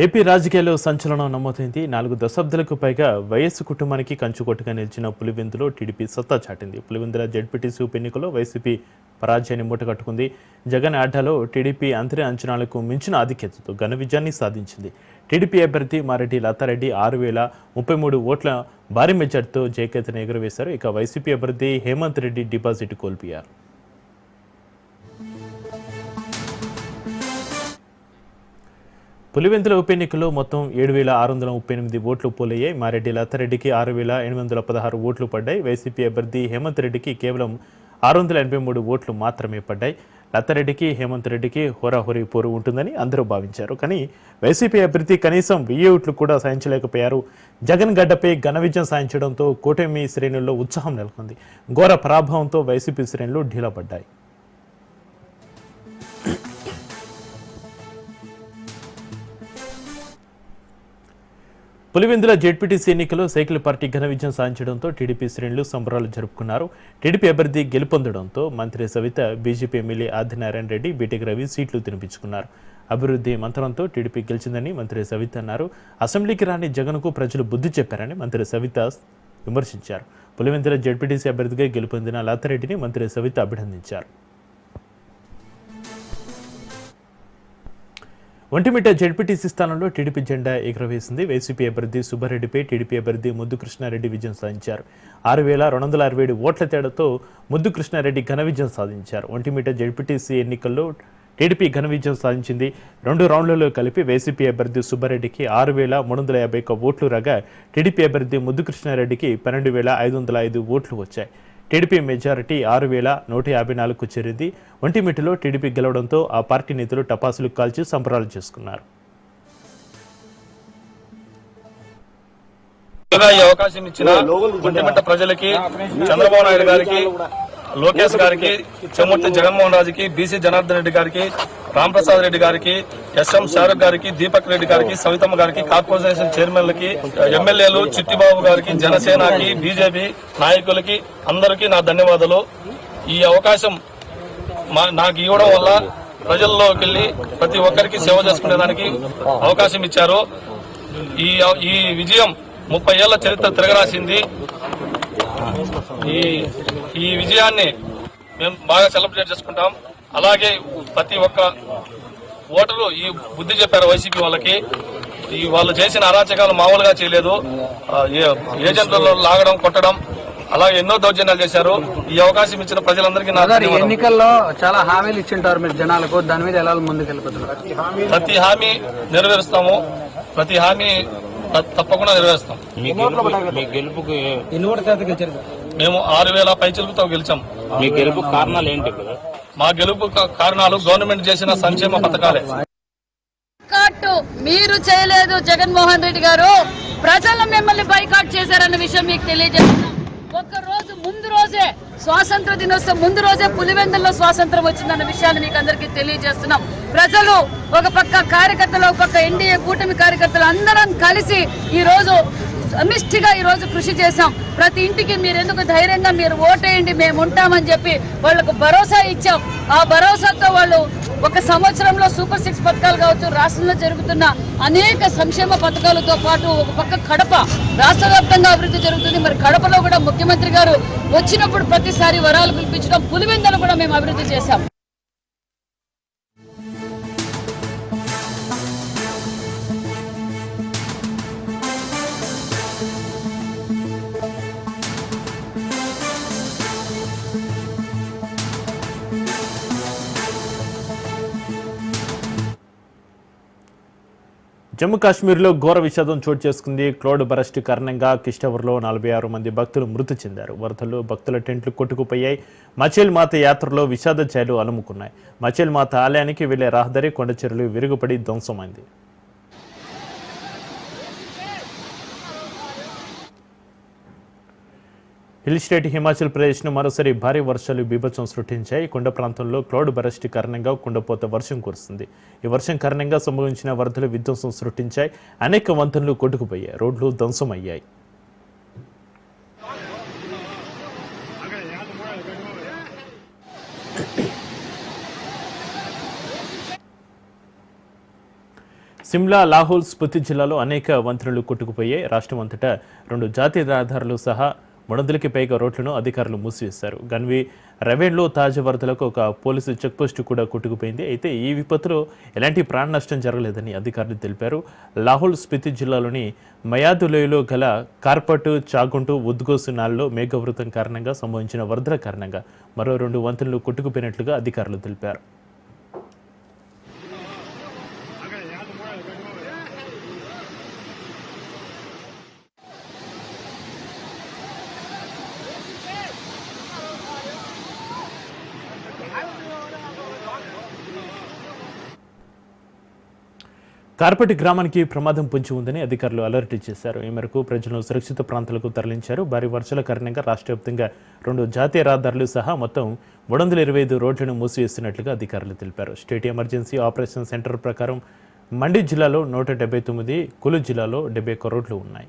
AP రాజకీయాల్లో సంచలనం నమోదైంది. నాలుగు దశాబ్దాలకు పైగా వైఎస్ కుటుంబానికి కంచుకొట్టుగా నిలిచిన పులివెందులో టీడీపీ సత్తా చాటింది. పులివెందుల జడ్పీటీసీ ఉప ఎన్నికలో వైసీపీ పరాజయాన్ని మూటగట్టుకుంది జగన్ ఆడ్డాలో టీడీపీ అంతరి అంచనాలకు మించిన ఆధిక్యతతో ఘన విజయాన్ని సాధించింది. టీడీపీ అభ్యర్థి మారెడ్డి లతారెడ్డి ఆరు వేల ముప్పై మూడు ఓట్ల భారీ మెజార్టీతో జయకేతను ఎగురవేశారు. ఇక వైసీపీ అభ్యర్థి హేమంత్ రెడ్డి డిపాజిట్ కోల్పోయారు. పులివెందుల ఉప ఎన్నికల్లో మొత్తం ఏడు వేల ఆరు వందల ముప్పై ఎనిమిది ఓట్లు పోలయ్యాయి. మారెడ్డి లతారెడ్డికి ఆరు వేల ఎనిమిది వందల పదహారు ఓట్లు పడ్డాయి. వైసీపీ అభ్యర్థి హేమంత్ రెడ్డికి కేవలం ఆరు వందల ఎనభై మూడు ఓట్లు మాత్రమే పడ్డాయి. లతారెడ్డికి హేమంత్ రెడ్డికి హోరాహోరీ పోరు ఉంటుందని అందరూ భావించారు. కానీ వైసీపీ అభ్యర్థి కనీసం వెయ్యి ఓట్లు కూడా సాధించలేకపోయారు. జగన్ గడ్డపై ఘన విజయం సాధించడంతో కూటమి శ్రేణుల్లో ఉత్సాహం నెలకొంది. ఘోర పరాభవంతో వైసీపీ శ్రేణులు ఢీలపడ్డాయి పులివెందుల జెడ్పీటీసీ ఎన్నికలో సైకిల్ పార్టీ ఘన విజయం సాధించడంతో టీడీపీ శ్రేణులు సంబరాలు జరుపుకున్నారు. టీడీపీ అభ్యర్థి గెలుపొందడంతో మంత్రి Savitha BJP MLA Adinarayana Reddy B Tech Ravi సీట్లు తినిపించుకున్నారు. అభివృద్ధి మంత్రంతో టీడీపీ గెలిచిందని మంత్రి సవిత అన్నారు. అసెంబ్లీకి రాని జగన్కు ప్రజలు బుద్ధి చెప్పారని మంత్రి సవిత విమర్శించారు. పులివెందుల జెడ్పీటీసీ అభ్యర్థిగా గెలుపొందిన లతారెడ్డిని మంత్రి సవిత అభినందించారు. ఒంటిమిట్ట జడ్పీటీసీ స్థానంలో టీడీపీ జెండా ఎగురవేసింది. వైసీపీ అభ్యర్థి సుబ్బారెడ్డిపై టీడీపీ అభ్యర్థి ముద్దు కృష్ణారెడ్డి విజయం సాధించారు. ఆరు వేల రెండు వందల అరవై ఏడు ఓట్ల తేడాతో ముద్దు కృష్ణారెడ్డి ఘన విజయం సాధించారు. ఒంటిమిట్ట జడ్పీటీసీ ఎన్నికల్లో టీడీపీ ఘన విజయం సాధించింది. రెండు రౌండ్లలో కలిపి వైసీపీ అభ్యర్థి సుబ్బారెడ్డికి ఆరు వేల మూడు వందల యాభై ఒక్క ఓట్లు రాగా టీడీపీ అభ్యర్థి ముద్దు కృష్ణారెడ్డికి పన్నెండు వేల ఐదు వందల ఐదు ఓట్లు వచ్చాయి. టీడీపీ మెజారిటీ ఆరు వేల నూట యాభై నాలుగుకు చేరింది. ఒంటిమిట్టలో టీడీపీ గెలవడంతో ఆ పార్టీ నేతలు టపాసులు కాల్చి సంబరాలు చేసుకున్నారు. అవకాశం ఇచ్చిన ఒంటిమిట్ట ప్రజలకి చంద్రబాబు నాయుడు గారికి లోకేష్ గారికి చెమ్మూర్తి జగన్మోహన్ రాజుకి బీసీ జనార్దన్ రెడ్డి గారికి రాంప్రసాద్ రెడ్డి గారికి ఎస్ఎం షారుఖ్ గారికి దీపక్ రెడ్డి గారికి సవితమ్మ గారికి కార్పొరేషన్ చైర్మన్లకి ఎమ్మెల్యేలు చిట్టిబాబు గారికి జనసేనకి బీజేపీ నాయకులకి అందరికీ నా ధన్యవాదాలు. ఈ అవకాశం నాకు ఇవ్వడం వల్ల ప్రజల్లోకి వెళ్ళి ప్రతి ఒక్కరికి సేవ చేసుకునేదానికి అవకాశం ఇచ్చారు. ఈ ఈ విజయం ముప్పై ఏళ్ళ చరిత్ర తిరగరాసింది. ఈ ఈ విజయాన్ని మేము బాగా సెలబ్రేట్ చేసుకుంటాం. అలాగే ప్రతి ఒక్క ఓటరు ఈ బుద్ధి చెప్పారు వైసీపీ వాళ్ళకి. ఈ వాళ్ళు చేసిన అరాచకాలు మామూలుగా చేయలేదు. ఏజెంట్లలో లాగడం కొట్టడం అలాగే ఎన్నో దౌర్జన్యాలు చేశారు. ఈ అవకాశం ఇచ్చిన ప్రజలందరికీ. ఎన్నికల్లో చాలా హామీలు ఇచ్చింటారు మీరు జనాలకు. దాని మీద ఎలా ముందుకు వెళ్ళిపోతున్నారు ప్రతి హామీ నెరవేరుస్తాము. ప్రతి హామీ తప్పకుండా నెరవేరుస్తాం. మీ గెలుపు మీ గెలుపుకి మేము ఆరు వేల పైచిలుకుతో గెలిచాం. మీ గెలుపు కారణాలు ఏంటి మా గెలుపు కారణాలు గవర్నమెంట్ చేసిన సంక్షేమ పథకాలే. మీరు చేయలేదు జగన్మోహన్ రెడ్డి గారు. ప్రజలు మిమ్మల్ని బైకాట్ చేశారన్న విషయం మీకు తెలియజేస్తున్నాం. ఒక్క రోజు ముందు రోజే స్వాతంత్ర దినోత్సవం ముందు రోజే పులివెందుల్లో స్వాతంత్రం వచ్చిందన్న విషయాన్ని మీకు అందరికీ తెలియజేస్తున్నాం. ప్రజలు ఒక పక్క కార్యకర్తలు ఒక పక్క ఎన్డీఏ కూటమి కార్యకర్తలు అందరం కలిసి ఈ రోజు సమిష్టిగా ఈరోజు కృషి చేశాం. ప్రతి ఇంటికి మీరు ఎందుకు ధైర్యంగా మీరు ఓటేయండి మేము ఉంటామని చెప్పి వాళ్ళకు భరోసా ఇచ్చాం. ఆ భరోసాతో వాళ్ళు ఒక సంవత్సరంలో సూపర్ సిక్స్ పథకాలు కావచ్చు రాష్ట్రంలో జరుగుతున్న అనేక సంక్షేమ పథకాలతో పాటు ఒక పక్క కడప రాష్ట్ర వ్యాప్తంగా అభివృద్ధి జరుగుతుంది. మరి కడపలో కూడా ముఖ్యమంత్రి గారు వచ్చినప్పుడు ప్రతిసారి వరాలు పిలిపించడం పులివెందలు కూడా మేము అభివృద్ధి చేశాం. జమ్మూ కాశ్మీర్లో ఘోర విషాదం చోటు చేసుకుంది. క్లోడ్ బరస్ట్ కారణంగా కిష్టవర్లో నలభై ఆరు మంది భక్తులు మృతి చెందారు. వరదల్లో భక్తుల టెంట్లు కొట్టుకుపోయాయి. మచేల్ మాత యాత్రలో విషాద ఛాయలు అలుముకున్నాయి. మచేల్ మాత ఆలయానికి వెళ్ళే రహదారి కొండచెరులు విరుగుపడి ధ్వంసమైంది. హిల్ స్టేట్ హిమాచల్ ప్రదేశ్ను మరోసారి భారీ వర్షాలు బీభత్సం సృష్టించాయి. కొండ ప్రాంతంలో క్లౌడ్ బరస్ట్ కారణంగా కుండపోత వర్షం కురుస్తుంది. ఈ వర్షం కారణంగా సంభవించిన వరదలు విధ్వంసం సృష్టించాయి. అనేక వంతెనలు కొట్టుకుపోయాయి. రోడ్లు ధ్వంసమయ్యాయి. సిమ్లా లాహోల్ స్ఫూర్తి జిల్లాలో అనేక వంతెనలు కొట్టుకుపోయాయి. రాష్ట్రం అంతటా రెండు జాతీయ రహదారులు సహా వందలకి పైగా రోడ్లను అధికారులు మూసివేశారు. గన్వి రెవెన్లో తాజా వరదలకు ఒక పోలీసు చెక్పోస్టు కూడా కొట్టుకుపోయింది. అయితే ఈ విపత్తులో ఎలాంటి ప్రాణ నష్టం జరగలేదని అధికారులు తెలిపారు. లాహోల్ స్పితి జిల్లాలోని మయాదులోయలో గల కార్పట్ చాగుంటు ఉద్గోసు నాల్లో మేఘవృతం కారణంగా సంభవించిన వరదల కారణంగా మరో రెండు వంతెనలు కొట్టుకుపోయినట్లుగా అధికారులు తెలిపారు. కార్పటి గ్రామానికి ప్రమాదం పొంచి ఉందని అధికారులు అలర్ట్ చేశారు. ఈ మేరకు ప్రజలను సురక్షిత ప్రాంతాలకు తరలించారు. భారీ వర్షాల కారణంగా రాష్ట్ర వ్యాప్తంగా రెండు జాతీయ రహదారులు సహా మొత్తం మూడు వందల ఇరవై ఐదు రోడ్లను మూసివేస్తున్నట్లుగా అధికారులు తెలిపారు. స్టేట్ ఎమర్జెన్సీ ఆపరేషన్ సెంటర్ ప్రకారం మండి జిల్లాలో నూట డెబ్బై తొమ్మిది కులు జిల్లాలో డెబ్బై ఒక్క రోడ్లు ఉన్నాయి.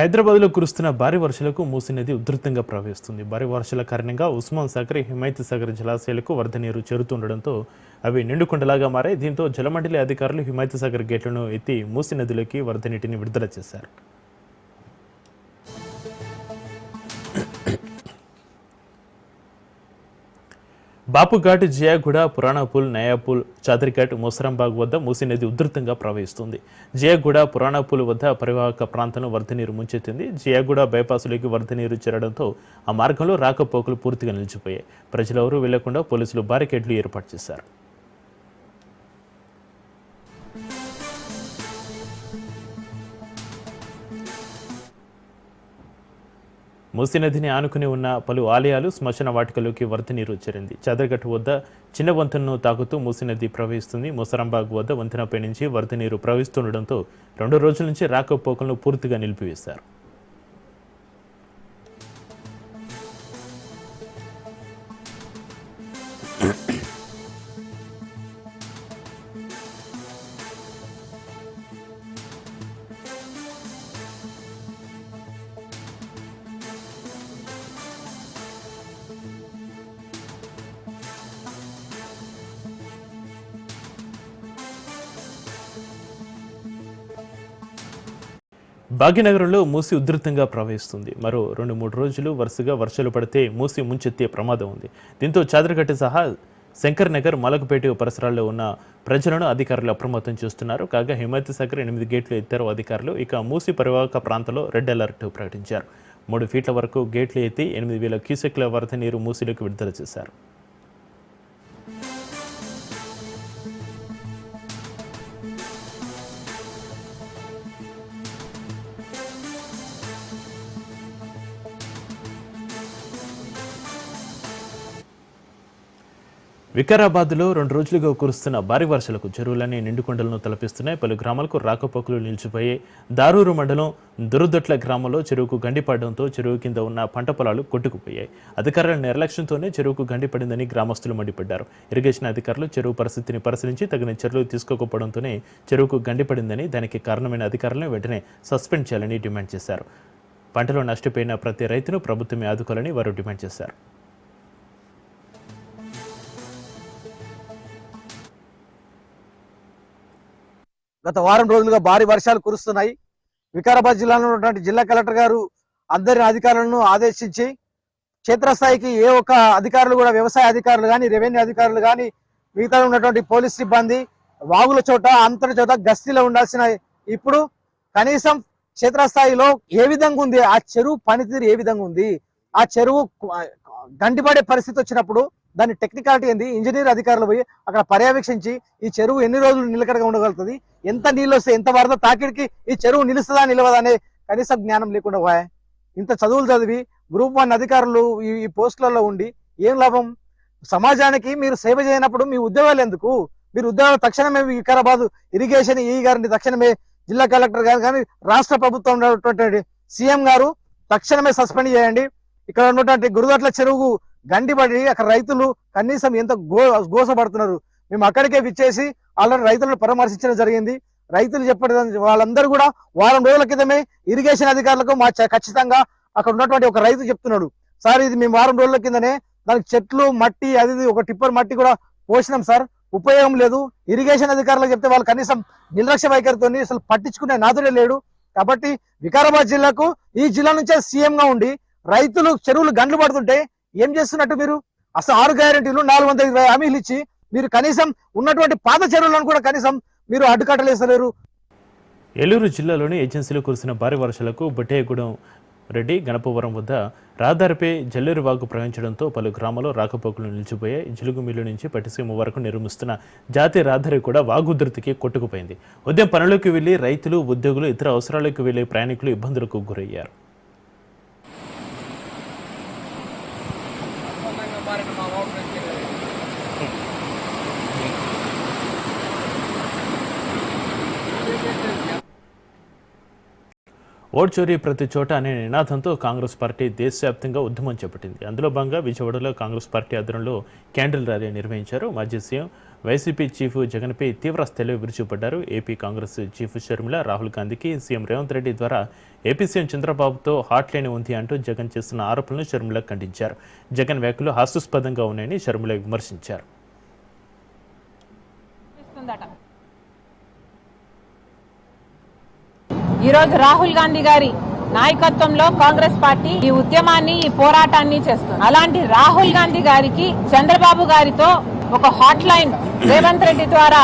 హైదరాబాద్లో కురుస్తున్న భారీ వర్షాలకు మూసీ నది ఉధృతంగా ప్రవహిస్తుంది. భారీ వర్షాల కారణంగా ఉస్మాన్ సాగర్ హిమాయత్ సాగర్ జలాశయాలకు వరద నీరు చేరుతుండడంతో అవి నిండుకుండలాగా మారాయి. దీంతో జలమండలి అధికారులు హిమాయత్ సాగర్ గేట్లను ఎత్తి మూసీ నదిలోకి వరద నీటిని విడుదల చేశారు. బాపుఘాట్ జియాగూడ పురాణపూల్ నయాపూల్ చాదరిఘాట్ ముసరంబాగ్ వద్ద మూసీ నది ఉధృతంగా ప్రవహిస్తుంది. జియాగూడ పురాణాపూల్ వద్ద పరివాహక ప్రాంతంలో వరదనీరు ముంచెత్తింది. జియాగూడ బైపాసులోకి వరదనీరు చేరడంతో ఆ మార్గంలో రాకపోకలు పూర్తిగా నిలిచిపోయాయి. ప్రజలెవరూ వెళ్ళకుండా పోలీసులు బారికేడ్లు ఏర్పాటు చేశారు. మూసీ నదిని ఆనుకుని ఉన్న పలు ఆలయాలు శ్మశాన వాటికలోకి వరద నీరు చేరింది. చదరగట్టు వద్ద చిన్న వంతెనను తాకుతూ మూసీ నది ప్రవహిస్తుంది. ముసరంబాగ్ వద్ద వంతెనపై నుంచి వరద నీరు ప్రవహిస్తుండడంతో రెండు రోజుల నుంచి రాకపోకలను పూర్తిగా నిలిపివేశారు. భాగ్యనగరంలో మూసి ఉధృతంగా ప్రవహిస్తుంది. మరో రెండు మూడు రోజులు వరుసగా వర్షాలు పడితే మూసి ముంచెత్తే ప్రమాదం ఉంది. దీంతో చాదరగట్ట సహా శంకర్ నగర్ మలకపేట పరిసరాల్లో ఉన్న ప్రజలను అధికారులు అప్రమత్తం చేస్తున్నారు. కాగా హిమాయత్ సాగర్ ఎనిమిది గేట్లు ఎత్తారు అధికారులు. ఇక మూసి పరివాహక ప్రాంతంలో రెడ్ అలర్ట్ ప్రకటించారు. మూడు ఫీట్ల వరకు గేట్లు ఎత్తి ఎనిమిది వేల క్యూసెక్ల వరద నీరు మూసిలోకి విడుదల చేశారు. వికారాబాద్లో రెండు రోజులుగా కురుస్తున్న భారీ వర్షాలకు చెరువులన్నీ నిండుకొండలను తలపిస్తున్నాయి. పలు గ్రామాలకు రాకపోకలు నిలిచిపోయి దారూరు మండలం దురుదొట్ల గ్రామంలో చెరువుకు గండిపడడంతో చెరువు కింద ఉన్న పంట పొలాలు కొట్టుకుపోయాయి. అధికారుల నిర్లక్ష్యంతోనే చెరువుకు గండిపడిందని గ్రామస్తులు మండిపడ్డారు. ఇరిగేషన్ అధికారులు చెరువు పరిస్థితిని పరిశీలించి తగిన చర్యలు తీసుకోకపోవడంతోనే చెరువుకు గండిపడిందని దానికి కారణమైన అధికారులను వెంటనే సస్పెండ్ చేయాలని డిమాండ్ చేశారు. పంటలో నష్టపోయిన ప్రతి రైతును ప్రభుత్వమే ఆదుకోవాలని వారు డిమాండ్ చేశారు. గత వారం రోజులుగా భారీ వర్షాలు కురుస్తున్నాయి. వికారాబాద్ జిల్లాలో ఉన్నటువంటి జిల్లా కలెక్టర్ గారు అందరి అధికారులను ఆదేశించి క్షేత్రస్థాయికి ఏ ఒక్క అధికారులు కూడా వ్యవసాయ అధికారులు కానీ రెవెన్యూ అధికారులు కానీ మిగతా ఉన్నటువంటి పోలీస్ సిబ్బంది వాగుల చోట అంతటి చోట గస్తీలో ఉండాల్సిన ఇప్పుడు కనీసం క్షేత్రస్థాయిలో ఏ విధంగా ఉంది? ఆ చెరువు పనితీరు ఏ విధంగా ఉంది? ఆ చెరువు గంటిపడే పరిస్థితి వచ్చినప్పుడు దాని టెక్నికాలిటీ ఏంది? ఇంజనీర్ అధికారులు పోయి అక్కడ పర్యవేక్షించి ఈ చెరువు ఎన్ని రోజులు నిలకడగా ఉండగలుగుతుంది? ఎంత నీళ్ళు వస్తే ఎంత వరద తాకిడికి ఈ చెరువు నిలుస్తుందా నిలవదా అనే కనీస జ్ఞానం లేకుండా పోయా. ఇంత చదువులు చదివి గ్రూప్ వన్ అధికారులు ఈ ఈ పోస్టులలో ఉండి ఏం లాభం? సమాజానికి మీరు సేవ చేయనప్పుడు మీ ఉద్యోగాలు ఎందుకు? మీరు ఉద్యోగాలు తక్షణమే వికారాబాద్ ఇరిగేషన్ ఈ గారిని తక్షణమే జిల్లా కలెక్టర్ గారు కానీ రాష్ట్ర ప్రభుత్వం ఉన్నటువంటి సీఎం గారు తక్షణమే సస్పెండ్ చేయండి. ఇక్కడ ఉన్నటువంటి గురుదట్ల చెరువు గండిపడి అక్కడ రైతులు కనీసం ఎంత గో గోసపడుతున్నారు. మేము అక్కడికే విచ్చేసి ఆల్రెడీ రైతులను పరామర్శించడం జరిగింది. రైతులు చెప్పడం వాళ్ళందరూ కూడా వారం రోజుల క్రితమే ఇరిగేషన్ అధికారులకు మా చ- ఖచ్చితంగా అక్కడ ఉన్నటువంటి ఒక రైతు చెప్తున్నాడు. సార్ ఇది మేము వారం రోజుల కిందనే దానికి చెట్లు మట్టి అది ఇది ఒక టిప్పర్ మట్టి కూడా పోసినాం సార్. ఉపయోగం లేదు. ఇరిగేషన్ అధికారులకు చెప్తే వాళ్ళు కనీసం నిర్లక్ష్య వైఖరితో అసలు పట్టించుకునే నాదుడే లేడు. కాబట్టి వికారాబాద్ జిల్లాకు ఈ జిల్లా నుంచే సీఎం గా ఉండి రైతులు చెరువులు గండ్లు పడుతుంటే ఏం చేస్తున్నట్టు మీరు? అసలు ఆరు గ్యారెంటీలు నాలుగు వందల ఇరవై హామీలు ఇచ్చి మీరు కనీసం ఉన్నటువంటి పాత చెరువులను కూడా కనీసం మీరు అడ్డుకట్టలేసలేరు ఏలూరు జిల్లాలోని ఏజెన్సీలో కురిసిన భారీ వర్షాలకు బొట్టేగూడెం రెడ్డి గణపవరం వద్ద రహదారిపై జల్లేరు వాగు ప్రవహించడంతో పలు గ్రామాల్లో రాకపోకలు నిలిచిపోయాయి. జిలుగుమిల్లు నుంచి పట్టిసీమ వరకు నిర్మిస్తున్న జాతీయ రహదారి కూడా వాగుధృతికి కొట్టుకుపోయింది. ఉదయం పనులకు వెళ్ళి రైతులు ఉద్యోగులు ఇతర అవసరాలకు వెళ్ళే ప్రయాణికులు ఇబ్బందులకు గురయ్యారు. ఓట్ చోరీ ప్రతి చోట అనే నినాదంతో కాంగ్రెస్ పార్టీ దేశవ్యాప్తంగా ఉద్యమం చేపట్టింది. అందులో భాగంగా విజయవాడలో కాంగ్రెస్ పార్టీ ఆధ్వర్యంలో క్యాండిల్ ర్యాలీ నిర్వహించారు మాజీ సీఎం వైసీపీ చీఫ్ జగన్పై తీవ్ర స్థాయిలో విరుచుపడ్డారు AP Congress chief Sharmila Rahul గాంధీకి సీఎం రేవంత్ రెడ్డి ద్వారా ఏపీ సీఎం చంద్రబాబుతో హాట్ లైన్ ఉంది అంటూ జగన్ చేస్తున్న ఆరోపణలను షర్మిల ఖండించారు. జగన్ వ్యాఖ్యలు హాస్యాస్పదంగా ఉన్నాయని షర్మిల విమర్శించారు. ఈరోజు రాహుల్ గాంధీ గారి నాయకత్వంలో కాంగ్రెస్ పార్టీ ఈ ఉద్యమాన్ని ఈ పోరాటాన్ని చేస్తుంది. అలాంటి రాహుల్ గాంధీ గారికి చంద్రబాబు గారితో ఒక హాట్ లైన్ రేవంత్ రెడ్డి ద్వారా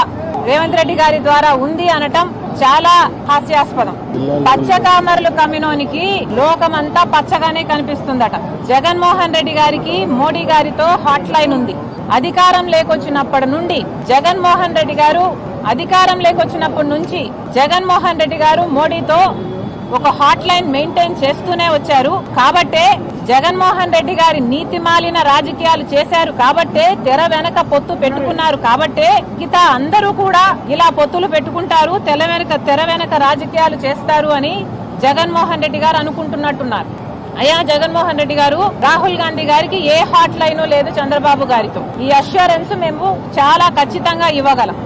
రేవంత్ రెడ్డి గారి ద్వారా ఉంది అనటం చాలా హాస్యాస్పదం. పచ్చకామరులు కమినోనికి లోకమంతా పచ్చగానే కనిపిస్తుందట. జగన్మోహన్ రెడ్డి గారికి మోడీ గారితో హాట్ లైన్ ఉంది. అధికారం లేకొచ్చినప్పటి నుండి జగన్మోహన్ రెడ్డి గారు అధికారం లేకొచ్చినప్పటి నుంచి జగన్మోహన్ రెడ్డి గారు మోడీతో ఒక హాట్ లైన్ మెయింటైన్ చేస్తూనే వచ్చారు. కాబట్టే జగన్మోహన్ రెడ్డి గారి నీతి మాలిన రాజకీయాలు చేశారు కాబట్టే తెర వెనక పొత్తు పెట్టుకున్నారు కాబట్టే మిగతా అందరూ కూడా ఇలా పొత్తులు పెట్టుకుంటారు తెర వెనక తెర వెనక రాజకీయాలు చేస్తారు అని జగన్మోహన్ రెడ్డి గారు అనుకుంటున్నట్టున్నారు. అయ్యా జగన్మోహన్ రెడ్డి గారు రాహుల్ గాంధీ గారికి ఏ హాట్ లైన్ లేదు చంద్రబాబు గారితో. ఈ అష్యూరెన్స్ మేము చాలా ఖచ్చితంగా ఇవ్వగలం.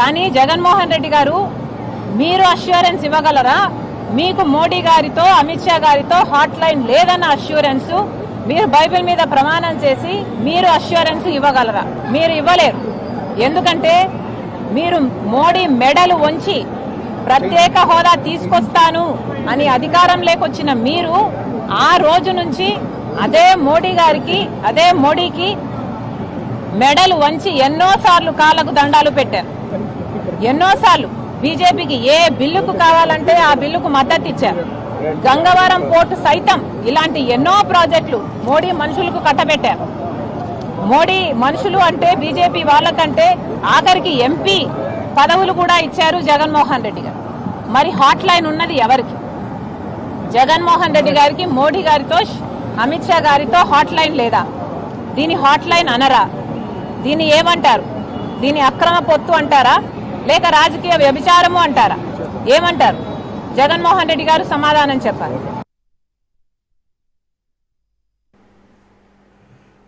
కానీ జగన్మోహన్ రెడ్డి గారు మీరు అష్యూరెన్స్ ఇవ్వగలరా? మీకు మోడీ గారితో అమిత్ షా గారితో హాట్ లైన్ లేదన్న అష్యూరెన్స్ మీరు బైబిల్ మీద ప్రమాణం చేసి మీరు అష్యూరెన్స్ ఇవ్వగలరా? మీరు ఇవ్వలేరు. ఎందుకంటే మీరు మోడీ మెడలు వంచి ప్రత్యేక హోదా తీసుకొస్తాను అని అధికారం లేకొచ్చిన మీరు ఆ రోజు నుంచి అదే మోడీ గారికి అదే మోడీకి మెడలు వంచి ఎన్నోసార్లు కాళ్ళకు దండాలు పెట్టారు. ఎన్నోసార్లు. బీజేపీకి ఏ బిల్లుకు కావాలంటే ఆ బిల్లుకు మద్దతు ఇచ్చారు. గంగవరం పోర్టు సైతం ఇలాంటి ఎన్నో ప్రాజెక్టులు మోడీ మనుషులకు కట్టబెట్టారు. మోడీ మనుషులు అంటే బీజేపీ వాళ్ళకంటే ఆఖరికి ఎంపీ పదవులు కూడా ఇచ్చారు జగన్మోహన్ రెడ్డి గారు. మరి హాట్ లైన్ ఉన్నది ఎవరికి? జగన్మోహన్ రెడ్డి గారికి మోడీ గారితో అమిత్ షా గారితో హాట్ లైన్ లేదా? దీని హాట్ లైన్ అనరా? దీన్ని ఏమంటారు? దీని అక్రమ పొత్తు అంటారా? లేక రాజకీయ వ్యభిచారము అంటారా? ఏమంటారు? జగన్మోహన్ రెడ్డి గారు సమాధానం చెప్పారు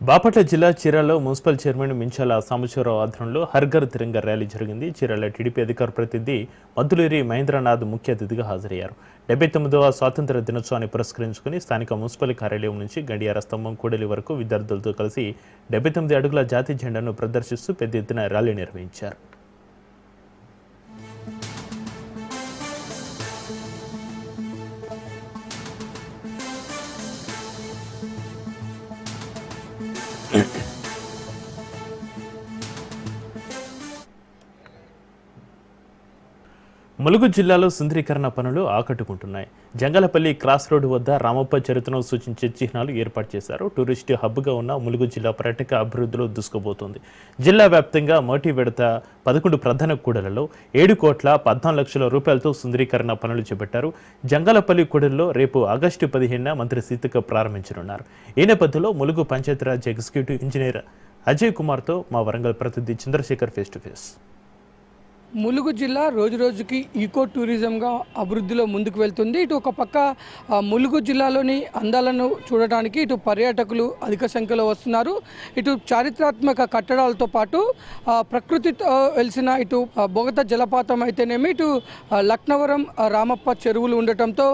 బాపట్ల జిల్లా చీరాలో మున్సిపల్ చైర్మన్ మించాల సాంబశివరావు ఆధ్వర్యంలో హర్ఘర్ తిరంగ ర్యాలీ జరిగింది. చీరాల టీడీపీ అధికార ప్రతినిధి మద్దులేరి మహేంద్రనాథ్ ముఖ్య అతిథిగా హాజరయ్యారు. డెబ్బై తొమ్మిదవ స్వాతంత్ర దినోత్సవాన్ని పురస్కరించుకుని స్థానిక మున్సిపల్ కార్యాలయం నుంచి గడియార స్తంభం కూడలి వరకు విద్యార్థులతో కలిసి డెబ్బై తొమ్మిది అడుగుల జాతీయ జెండాను ప్రదర్శిస్తూ పెద్ద ఎత్తున ర్యాలీ నిర్వహించారు. ములుగు జిల్లాలో సుందరీకరణ పనులు ఆకట్టుకుంటున్నాయి. జంగలపల్లి క్రాస్ రోడ్డు వద్ద రామప్ప చరిత్రను సూచించే చిహ్నాలు ఏర్పాటు చేశారు. టూరిస్ట్ హబ్గా ఉన్న ములుగు జిల్లా పర్యాటక అభివృద్ధిలో దూసుకుపోతుంది. జిల్లా వ్యాప్తంగా మోటి విడత పదకొండు ప్రధాన కూడలలో ఏడు కోట్ల పద్నాలుగు లక్షల రూపాయలతో సుందరీకరణ పనులు చేపట్టారు. జంగలపల్లి కూడలిలో రేపు ఆగస్టు పదిహేనున మంత్రి సీతక ప్రారంభించనున్నారు. ఈ నేపథ్యంలో ములుగు పంచాయతీరాజ్ ఎగ్జిక్యూటివ్ ఇంజనీర్ అజయ్ కుమార్తో మా వరంగల్ ప్రతినిధి Chandrasekhar face to face Mulugu జిల్లా రోజు రోజుకి ఈకో టూరిజంగా అభివృద్ధిలో ముందుకు వెళ్తుంది. ఇటు ఒక పక్క ములుగు జిల్లాలోని అందాలను చూడటానికి ఇటు పర్యాటకులు అధిక సంఖ్యలో వస్తున్నారు. ఇటు చారిత్రాత్మక కట్టడాలతో పాటు ప్రకృతితో వెలిసిన ఇటు బొగత జలపాతం అయితేనేమి ఇటు లక్నవరం రామప్ప చెరువులు ఉండటంతో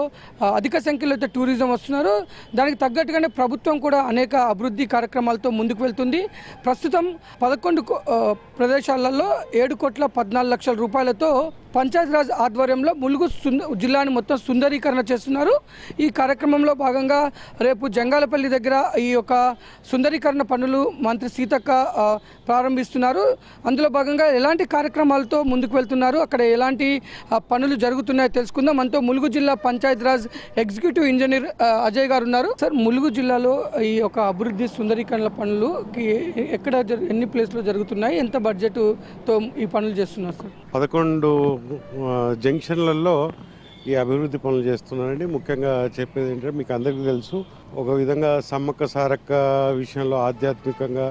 అధిక సంఖ్యలో అయితే టూరిజం వస్తున్నారు. దానికి తగ్గట్టుగానే ప్రభుత్వం కూడా అనేక అభివృద్ధి కార్యక్రమాలతో ముందుకు వెళ్తుంది. ప్రస్తుతం పదకొండు ప్రదేశాలలో ఏడు కోట్ల పద్నాలుగు లక్షల లక్షల రూపాయలతో పంచాయతీరాజ్ ఆధ్వర్యంలో ములుగు సుంద జిల్లాని మొత్తం సుందరీకరణ చేస్తున్నారు. ఈ కార్యక్రమంలో భాగంగా రేపు జంగాలపల్లి దగ్గర ఈ యొక్క సుందరీకరణ పనులు మంత్రి సీతక్క ప్రారంభిస్తున్నారు. అందులో భాగంగా ఎలాంటి కార్యక్రమాలతో ముందుకు వెళ్తున్నారు? అక్కడ ఎలాంటి పనులు జరుగుతున్నాయో తెలుసుకుందాం. మనతో ములుగు జిల్లా పంచాయతీరాజ్ ఎగ్జిక్యూటివ్ ఇంజనీర్ అజయ్ గారు ఉన్నారు. సార్ ములుగు జిల్లాలో ఈ యొక్క అభివృద్ధి సుందరీకరణ పనులు ఎక్కడ ఎన్ని ప్లేస్లో జరుగుతున్నాయి? ఎంత బడ్జెట్తో ఈ పనులు చేస్తున్నారు సార్? పదకొండు జంక్షన్లలో ఈ అభివృద్ధి పనులు చేస్తున్నారండి. ముఖ్యంగా చెప్పేది ఏంటంటే మీకు అందరికీ తెలుసు ఒక విధంగా సమ్మక్క సారక్క విషయంలో ఆధ్యాత్మికంగా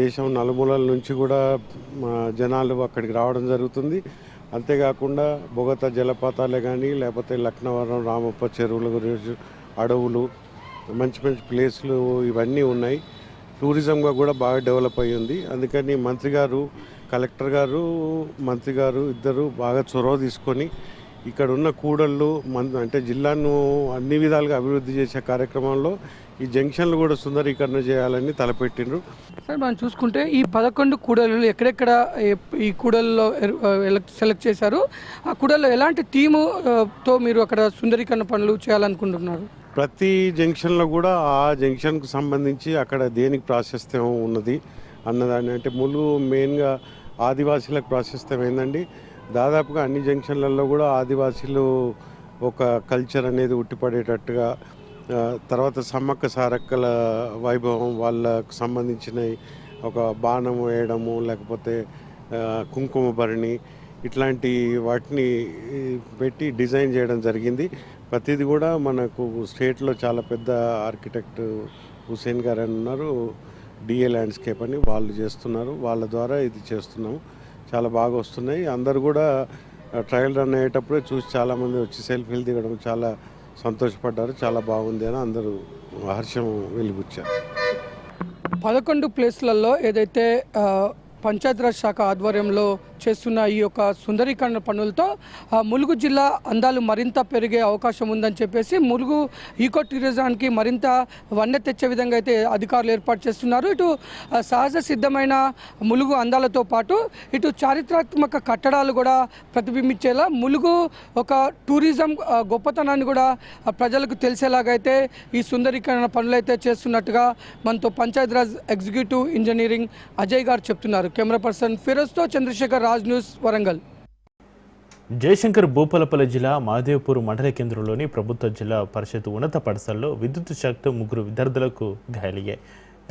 దేశం నలుమూలల నుంచి కూడా జనాలు అక్కడికి రావడం జరుగుతుంది. అంతేకాకుండా బొగత జలపాతాలే కానీ లేకపోతే లక్నవరం రామప్ప చెరువుల గురించి అడవులు మంచి మంచి ప్లేసులు ఇవన్నీ ఉన్నాయి. టూరిజంగా కూడా బాగా డెవలప్ అయ్యింది. అందుకని మంత్రి గారు కలెక్టర్ గారు మంత్రి గారు ఇద్దరు బాగా చొరవ తీసుకొని ఇక్కడ ఉన్న కూడళ్ళు మన అంటే జిల్లాను అన్ని విధాలుగా అభివృద్ధి చేసే కార్యక్రమంలో ఈ జంక్షన్లు కూడా సుందరీకరణ చేయాలని తలపెట్టిండ్రు. సార్ మనం చూసుకుంటే ఈ పదకొండు కూడలు ఎక్కడెక్కడ ఈ కూడల్లో సెలెక్ట్ చేశారు? ఆ కూడల్లో ఎలాంటి థీము ఆ, తో మీరు అక్కడ సుందరీకరణ పనులు చేయాలనుకుంటున్నారు? ప్రతి జంక్షన్లో కూడా ఆ జంక్షన్కు సంబంధించి అక్కడ దేనికి ప్రాశస్త్యం ఉన్నది అన్నదాన్ని అంటే ములుగు మెయిన్గా ఆదివాసీలకు ప్రాశస్త్యం దాదాపుగా అన్ని జంక్షన్లలో కూడా ఆదివాసీలు ఒక కల్చర్ అనేది ఉట్టిపడేటట్టుగా తర్వాత సమ్మక్క సారక్కల వైభవం వాళ్ళకు సంబంధించినవి ఒక బాణం వేయడము లేకపోతే కుంకుమ భరణి ఇట్లాంటి వాటిని పెట్టి డిజైన్ చేయడం జరిగింది. ప్రతిది కూడా మనకు స్టేట్లో చాలా పెద్ద ఆర్కిటెక్ట్ హుసేన్ గారు అని ఉన్నారు. డిఏ ల్యాండ్స్కేప్ అని వాళ్ళు చేస్తున్నారు. వాళ్ళ ద్వారా ఇది చేస్తున్నాము. చాలా బాగా వస్తున్నాయి. అందరు కూడా ట్రయల్ రన్ అయ్యేటప్పుడే చూసి చాలామంది వచ్చి సెల్ఫీలు దిగడం చాలా సంతోషపడ్డారు. చాలా బాగుంది అని అందరూ హర్షం వెలిబుచ్చారు. పదకొండు ప్లేస్లలో ఏదైతే పంచాయతీరాజ్ శాఖ ఆధ్వర్యంలో చేస్తున్న ఈ యొక్క సుందరీకరణ పనులతో ఆ, ములుగు జిల్లా అందాలు మరింత పెరిగే అవకాశం ఉందని చెప్పేసి ములుగు ఈకో టూరిజానికి మరింత వన్నె తెచ్చే విధంగా అయితే అధికారులు ఏర్పాటు చేస్తున్నారు. ఇటు సహజ సిద్ధమైన ములుగు అందాలతో పాటు ఇటు చారిత్రాత్మక కట్టడాలు కూడా ప్రతిబింబించేలా ములుగు ఒక టూరిజం గొప్పతనాన్ని కూడా ప్రజలకు తెలిసేలాగైతే ఈ సుందరీకరణ పనులైతే చేస్తున్నట్టుగా మనతో పంచాయతీరాజ్ ఎగ్జిక్యూటివ్ ఇంజనీరింగ్ అజయ్ గారు చెప్తున్నారు. కెమెరా పర్సన్ ఫిరోజ్తో చంద్రశేఖర్ రాజ్ న్యూస్ వరంగల్. జయశంకర్ భూపాలపల్లి జిల్లా మహదేవ్పూర్ మండల కేంద్రంలోని ప్రభుత్వ జిల్లా పరిషత్ ఉన్నత పాఠశాలలో విద్యుత్ షాక్తో ముగ్గురు విద్యార్థులకు గాయాలయ్యాయి.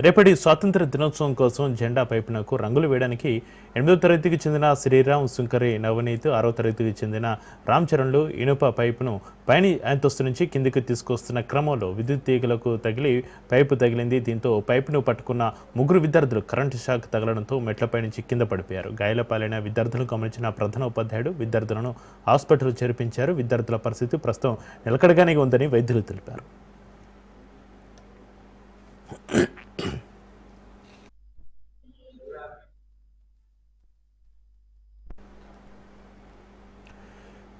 రేపటి స్వాతంత్ర దినోత్సవం కోసం జెండా పైపునకు రంగులు వేయడానికి ఎనిమిదో తరగతికి చెందిన శ్రీరామ్ సుంకరి నవనీత్ ఆరో తరగతికి చెందిన రామ్ చరణ్లు ఇనుప పైపును పైన అంతస్తు నుంచి కిందికి తీసుకొస్తున్న క్రమంలో విద్యుత్ తీగలకు తగిలి పైపు తగిలింది. దీంతో పైపును పట్టుకున్న ముగ్గురు విద్యార్థులు కరెంటు షాక్ తగలడంతో మెట్లపై నుంచి కింద పడిపోయారు. గాయాల పాలైన విద్యార్థులు గమనించిన ప్రధాన ఉపాధ్యాయుడు విద్యార్థులను హాస్పిటల్ చేర్పించారు. విద్యార్థుల పరిస్థితి ప్రస్తుతం నిలకడగానే ఉందని వైద్యులు తెలిపారు. はい。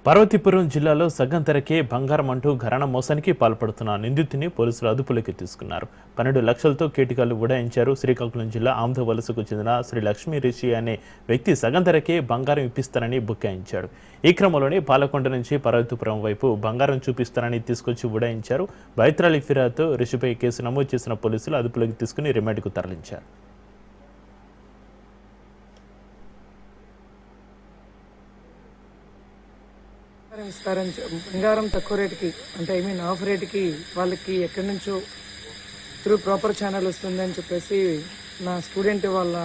పార్వతీపురం జిల్లాలో సగం ధరకే బంగారం అంటూ ఘరణ మోసానికి పాల్పడుతున్న నిందితుని పోలీసులు అదుపులోకి తీసుకున్నారు. పన్నెండు లక్షలతో కేటికాలు ఉడాయించారు శ్రీకాకుళం జిల్లా ఆంధ్ర వలసకు చెందిన శ్రీ లక్ష్మీ రిషి అనే వ్యక్తి సగం ధరకే బంగారం ఇప్పిస్తానని బుక్కాయించాడు ఈ క్రమంలోనే పాలకొండ నుంచి పార్వతీపురం వైపు బంగారం చూపిస్తానని తీసుకొచ్చి ఉడాయించారు. బైత్రాలి ఫిర్యాదుతో రిషిపై కేసు నమోదు చేసిన పోలీసులు అదుపులోకి తీసుకుని రిమాండ్కు తరలించారు. బంగారం ఇస్తారని బంగారం తక్కువ రేటుకి అంటే ఐ మీన్ ఆఫ్ రేటుకి వాళ్ళకి ఎక్కడి నుంచో త్రూ ప్రాపర్ ఛానల్ వస్తుందని చెప్పేసి నా స్టూడెంట్ వాళ్ళ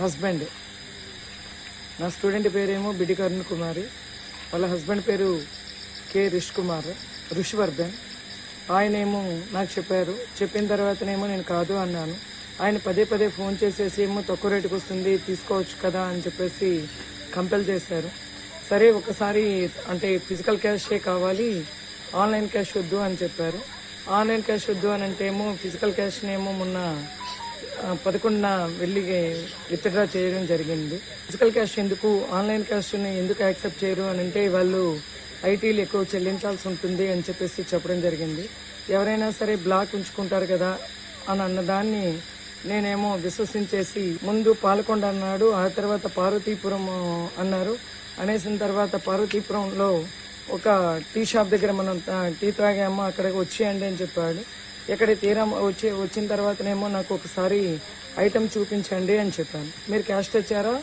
హస్బెండ్ నా స్టూడెంట్ పేరేమో బిడికరుణ్ కుమారి. వాళ్ళ హస్బెండ్ పేరు కె రిష్ కుమార్ రిష్వర్ధన్. ఆయనేమో నాకు చెప్పారు. చెప్పిన తర్వాతనేమో నేను కాదు అన్నాను. ఆయన పదే పదే ఫోన్ చేసేసి ఏమో తక్కువ రేటుకి వస్తుంది తీసుకోవచ్చు కదా అని చెప్పేసి కంపెల్ చేశారు. సరే ఒకసారి అంటే ఫిజికల్ క్యాషే కావాలి ఆన్లైన్ క్యాష్ వద్దు అని చెప్పారు. ఆన్లైన్ క్యాష్ వద్దు అని అంటే ఏమో ఫిజికల్ క్యాష్నేమో మొన్న పదకొండున వెళ్ళి విత్డ్రా చేయడం జరిగింది. ఫిజికల్ క్యాష్ ఎందుకు ఆన్లైన్ క్యాష్ని ఎందుకు యాక్సెప్ట్ చేయరు అని అంటే వాళ్ళు ఐటీలు ఎక్కువ చెల్లించాల్సి ఉంటుంది అని చెప్పేసి చెప్పడం జరిగింది. ఎవరైనా సరే బ్లాక్ ఉంచుకుంటారు కదా అని అన్నదాన్ని నేనేమో విశ్వసించేసి ముందు పాలకొండ అన్నాడు ఆ తర్వాత పార్వతీపురం అన్నారు. అనేసిన తర్వాత పార్వతీపురంలో ఒక టీ షాప్ దగ్గర మనం టీ త్రాగామో అక్కడికి వచ్చేయండి అని చెప్పాడు. ఇక్కడ తీరా వచ్చి వచ్చిన తర్వాతనేమో నాకు ఒకసారి ఐటమ్ చూపించండి అని చెప్పాను. మీరు క్యాష్ తెచ్చారా?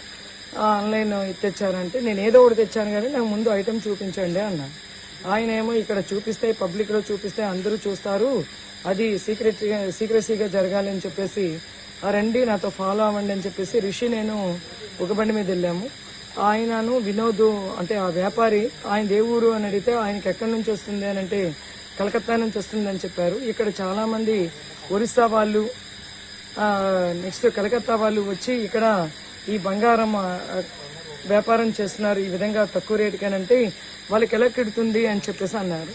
ఆన్లైన్ తెచ్చారంటే నేను ఏదో ఒకటి తెచ్చాను కానీ నాకు ముందు ఐటమ్ చూపించండి అన్నాను ఆయన ఏమో ఇక్కడ చూపిస్తే పబ్లిక్లో చూపిస్తే అందరూ చూస్తారు అది సీక్రెట్ సీక్రసీగా జరగాలి అని చెప్పేసి ఆ రండి నాతో ఫాలో అవ్వండి అని చెప్పేసి రిషి నేను ఒక బండి మీద వెళ్ళాము. ఆయనను వినోద్ అంటే ఆ వ్యాపారి ఆయన ఏ ఊరు అని అడిగితే ఆయనకి ఎక్కడి నుంచి వస్తుంది అని అంటే కలకత్తా నుంచి వస్తుంది అని చెప్పారు. ఇక్కడ చాలా మంది ఒరిస్సా వాళ్ళు నెక్స్ట్ కలకత్తా వాళ్ళు వచ్చి ఇక్కడ ఈ బంగారం వ్యాపారం చేస్తున్నారు ఈ విధంగా తక్కువ రేటుకేనంటే వాళ్ళకి ఎలా కెడుతుంది అని చెప్పేసి అన్నారు.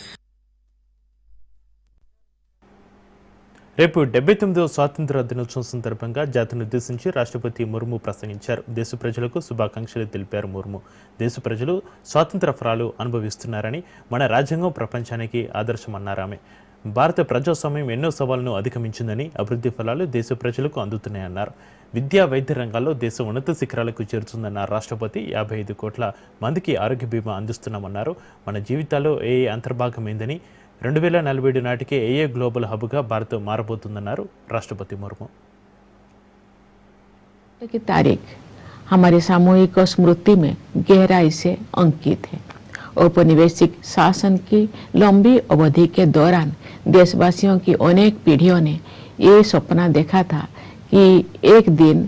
రేపు డెబ్బై తొమ్మిదవ స్వాతంత్ర దినోత్సవం సందర్భంగా జాతిని ఉద్దేశించి రాష్ట్రపతి ముర్ము ప్రసంగించారు. దేశ ప్రజలకు శుభాకాంక్షలు తెలిపారు ముర్ము. దేశ ప్రజలు స్వాతంత్ర ఫలాలు అనుభవిస్తున్నారని మన రాజ్యాంగం ప్రపంచానికి ఆదర్శమన్నారు ఆమె. భారత ప్రజాస్వామ్యం ఎన్నో సవాళ్ళను అధిగమించిందని అభివృద్ధి ఫలాలు దేశ ప్రజలకు అందుతున్నాయన్నారు విద్యా వైద్య రంగాల్లో దేశం ఉన్నత శిఖరాలకు చేరుతుందన్న రాష్ట్రపతి యాభై ఐదు కోట్ల మందికి ఆరోగ్య బీమా అందిస్తున్నామన్నారు. మన జీవితాల్లో ఏ అంతర్భాగమైందని రెండు వేల నలభై ఏడు నాటికే ఏఏ గ్లోబల్ హబ్గా భారత్ మారబోతుందన్నారు రాష్ట్రపతి ముర్ము की तारीख हमारे सामूहिक स्मृति में गहराई से अंकित है औपनिवेशिक शासन की लंबी अवधि के दौरान देशवासियों की अनेक पीढ़ियों ने ये सपना देखा था कि एक दिन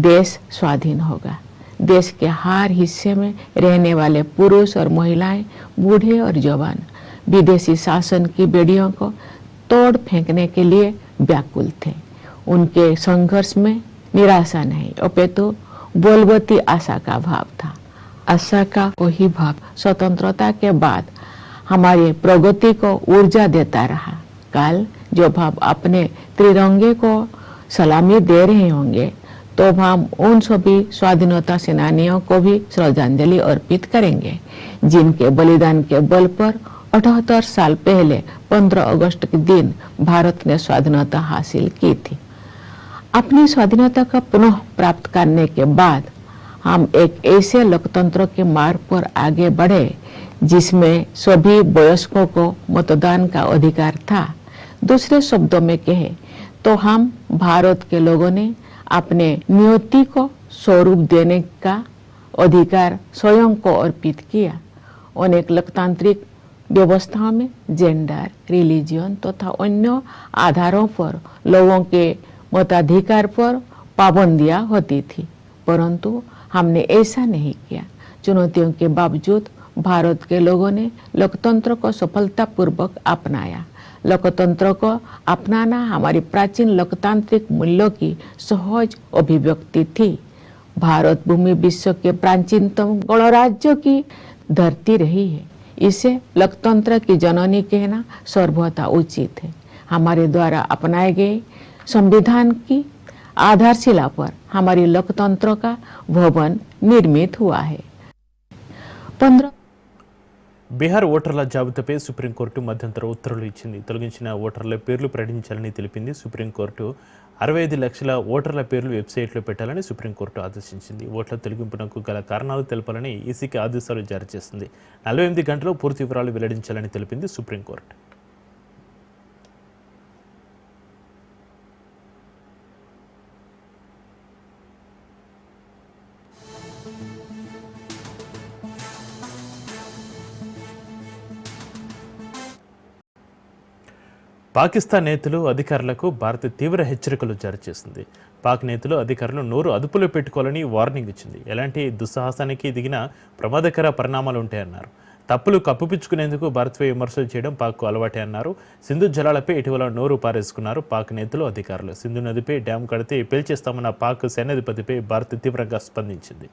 देश स्वाधीन होगा देश के हर हिस्से में रहने वाले पुरुष और महिलाएं बूढ़े और जवान विदेशी शासन की बेड़ियों को तोड़ फेंकने के लिए व्याकुल थे। उनके संघर्ष में निराशा नहीं, अपितु बोलबती आशा का भाव था। आशा का वही भाव स्वतंत्रता के बाद हमारी प्रगति को ऊर्जा देता रहा। कल जब हम अपने त्रिरंगे को सलामी दे रहे होंगे तो हम उन सभी स्वाधीनता सेनानियों को भी श्रद्धांजलि अर्पित करेंगे, जिनके बलिदान के बल पर अठहत्तर साल पहले 15 अगस्त के दिन भारत ने स्वाधीनता हासिल की थी। अपनी स्वाधीनता का पुनः प्राप्त करने के बाद हम एक ऐसे लोकतंत्र के मार्ग पर आगे बढ़े, जिसमें सभी वयस्कों को मतदान का अधिकार था। दूसरे शब्दों में कहे तो हम भारत के लोगों ने अपने नियति को स्वरूप देने का अधिकार स्वयं को अर्पित किया। अनेक लोकतांत्रिक व्यवस्थाओं में जेंडर रिलीजियन तथा तो अन्य आधारों पर लोगों के मताधिकार पर पाबंदियाँ होती थी। परंतु हमने ऐसा नहीं किया। चुनौतियों के बावजूद भारत के लोगों ने लोकतंत्र को सफलतापूर्वक अपनाया। लोकतंत्र को अपनाना हमारी प्राचीन लोकतांत्रिक मूल्यों की सहज अभिव्यक्ति थी। भारत भूमि विश्व के प्राचीनतम गणराज्यों की धरती रही है। इसे लोकतंत्र की जननी कहना सर्वथा उचित है हमारे द्वारा अपनाए गए संविधान की आधारशिला पर हमारी लोकतंत्र का भवन निर्मित हुआ है पंद्रह బీహార్ ఓటర్ల జాబితాపై సుప్రీంకోర్టు మధ్యంతర ఉత్తర్వులు ఇచ్చింది తొలగించిన ఓటర్ల పేర్లు ప్రకటించాలని తెలిపింది సుప్రీంకోర్టు అరవై ఐదు లక్షల ఓటర్ల పేర్లు వెబ్సైట్లో పెట్టాలని సుప్రీంకోర్టు ఆదేశించింది. ఓట్ల తొలగింపునకు గల కారణాలు తెలపాలని ఈసీకి ఆదేశాలు జారీ చేసింది. నలభై ఎనిమిది గంటల్లో పూర్తి వివరాలు వెల్లడించాలని తెలిపింది సుప్రీంకోర్టు. పాకిస్తాన్ నేతలు అధికారులకు భారత్ తీవ్ర హెచ్చరికలు జారీ చేసింది. పాక్ నేతలు అధికారులు నోరు అదుపులో పెట్టుకోవాలని వార్నింగ్ ఇచ్చింది. ఎలాంటి దుస్సాహసానికి దిగిన ప్రమాదకర పరిణామాలు ఉంటాయన్నారు. తప్పులు కప్పిపుచ్చుకునేందుకు భారత్పై విమర్శలు చేయడం పాక్కు అలవాటే అన్నారు. సింధు జలాలపై ఇటీవల నోరు పారేసుకున్నారు పాక్ నేతలు అధికారులు. సింధు నదిపై డ్యాం కడితే పేల్చేస్తామన్న పాక్ సేనాధిపతిపై భారత్ తీవ్రంగా స్పందించింది.